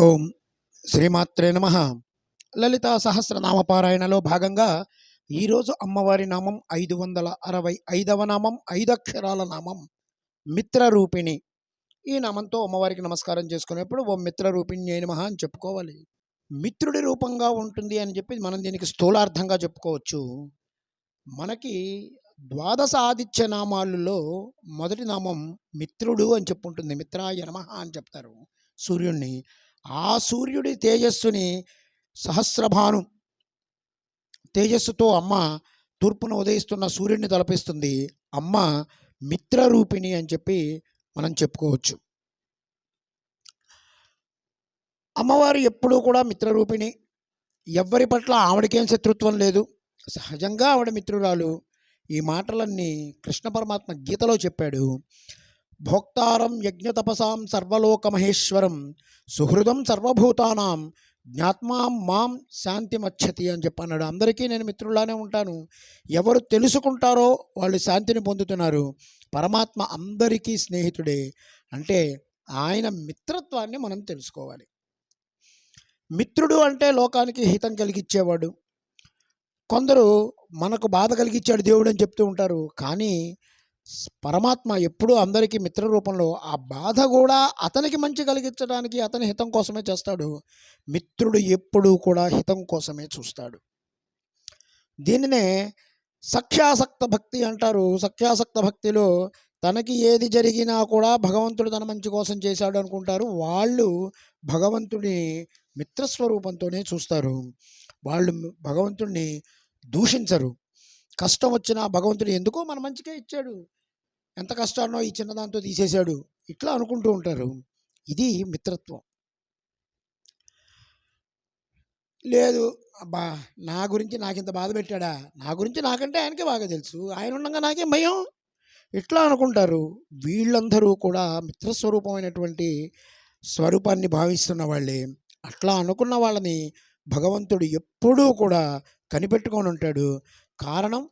ఓం శ్రీమాత్రే నమ. లలితా సహస్రనామపారాయణలో భాగంగా ఈరోజు అమ్మవారి నామం ఐదు వందల అరవై ఐదవ నామం ఐదక్షరాల నామం మిత్రరూపిణి. ఈ నామంతో అమ్మవారికి నమస్కారం చేసుకునేప్పుడు ఓ మిత్రరూపిణి అయిన మహా అని చెప్పుకోవాలి. మిత్రుడి రూపంగా ఉంటుంది అని చెప్పి మనం దీనికి స్థూలార్థంగా చెప్పుకోవచ్చు. మనకి ద్వాదశ ఆదిత్య నామాలలో మొదటి నామం మిత్రుడు అని చెప్పుంటుంది. మిత్రాయ నమ అని చెప్తారు సూర్యుణ్ణి. ఆ సూర్యుడి తేజస్సుని సహస్రభాను తేజస్సుతో అమ్మ తూర్పున ఉదయిస్తున్న సూర్యుడిని తలపిస్తుంది. అమ్మ మిత్రరూపిణి అని చెప్పి మనం చెప్పుకోవచ్చు. అమ్మవారు ఎప్పుడూ కూడా మిత్రరూపిణి. ఎవ్వరి పట్ల ఆవిడకేం శత్రుత్వం లేదు. సహజంగా ఆవిడ మిత్రురాలు. ఈ మాటలన్నీ కృష్ణ పరమాత్మ గీతలో చెప్పాడు. భోక్తారం యజ్ఞతపసాం సర్వలోకమహేశ్వరం సుహృదం సర్వభూతానాం జ్ఞాత్మా మాం శాంతిమచ్చతి అని చెప్పన్నాడు అందరికీ నేను మిత్రులానే ఉంటాను. ఎవరు తెలుసుకుంటారో వాళ్ళు శాంతిని పొందుతున్నారు. పరమాత్మ అందరికీ స్నేహితుడే. అంటే ఆయన మిత్రత్వాన్ని మనం తెలుసుకోవాలి. మిత్రుడు అంటే లోకానికి హితం కలిగించేవాడు కొందరు మనకు బాధ కలిగించాడు దేవుడు అని చెప్తూ ఉంటారు. కానీ పరమాత్మ ఎప్పుడూ అందరికీ మిత్ర రూపంలో ఆ బాధ కూడా అతనికి మంచి కలిగించడానికి అతని హితం కోసమే చేస్తాడు. మిత్రుడు ఎప్పుడూ కూడా హితం కోసమే చూస్తాడు. దీనినే సఖ్యాసక్త భక్తి అంటారు. సఖ్యాసక్త భక్తిలో తనకి ఏది జరిగినా కూడా భగవంతుడు తన మంచి కోసం చేశాడు అనుకుంటారు. వాళ్ళు భగవంతుడి మిత్రస్వరూపంతోనే చూస్తారు. వాళ్ళు భగవంతుడిని దూషించరు. కష్టం వచ్చినా భగవంతుడు ఎందుకో మన మంచిగా ఇచ్చాడు. ఎంత కష్టాన్నో ఈ చిన్నదాంతో తీసేశాడు. ఇట్లా అనుకుంటూ ఉంటారు. ఇది మిత్రత్వం. లేదు అబ్బా నా గురించి నాకింత బాధ పెట్టాడా? నా గురించి నాకంటే ఆయనకే బాగా తెలుసు. ఆయన ఉండగా నాకేం భయం. ఇట్లా అనుకుంటారు. వీళ్ళందరూ కూడా మిత్రస్వరూపమైనటువంటి స్వరూపాన్ని భావిస్తున్న వాళ్ళే. అట్లా అనుకున్న వాళ్ళని భగవంతుడు ఎప్పుడూ కూడా కనిపెట్టుకొని ఉంటాడు. కారణం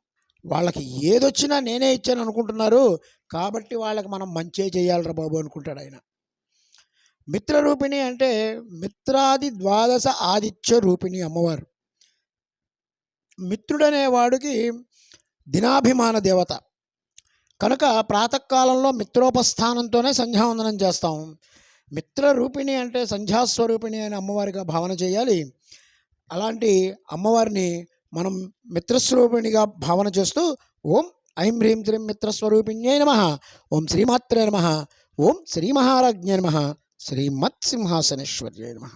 వాళ్ళకి ఏదొచ్చినా నేనే ఇచ్చాను అనుకుంటున్నారు కాబట్టి వాళ్ళకి మనం మంచే చేయాలిరా బాబు అనుకుంటాడు ఆయన. మిత్రరూపిణి అంటే మిత్రాది ద్వాదశ ఆదిత్య రూపిణి అమ్మవారు. మిత్రుడనే వాడికి దినాభిమాన దేవత. కనుక ప్రాతకాలంలో మిత్రోపస్థానంతోనే సంధ్యావందనం చేస్తాం. మిత్రరూపిణి అంటే సంధ్యాస్వరూపిణి అని అమ్మవారిగా భావన చేయాలి. అలాంటి అమ్మవారిని మనం మిత్రస్వరూపిణిగా భావన చేస్తూ ఓం ఐం హ్రీం శ్రీం మిత్రస్వరూపిణ్యై నమ ఓం శ్రీమాత్రే నమ ఓం శ్రీ మహారాజ్ఞే నమ శ్రీమత్సింహాసనేశ్వర్యై నమ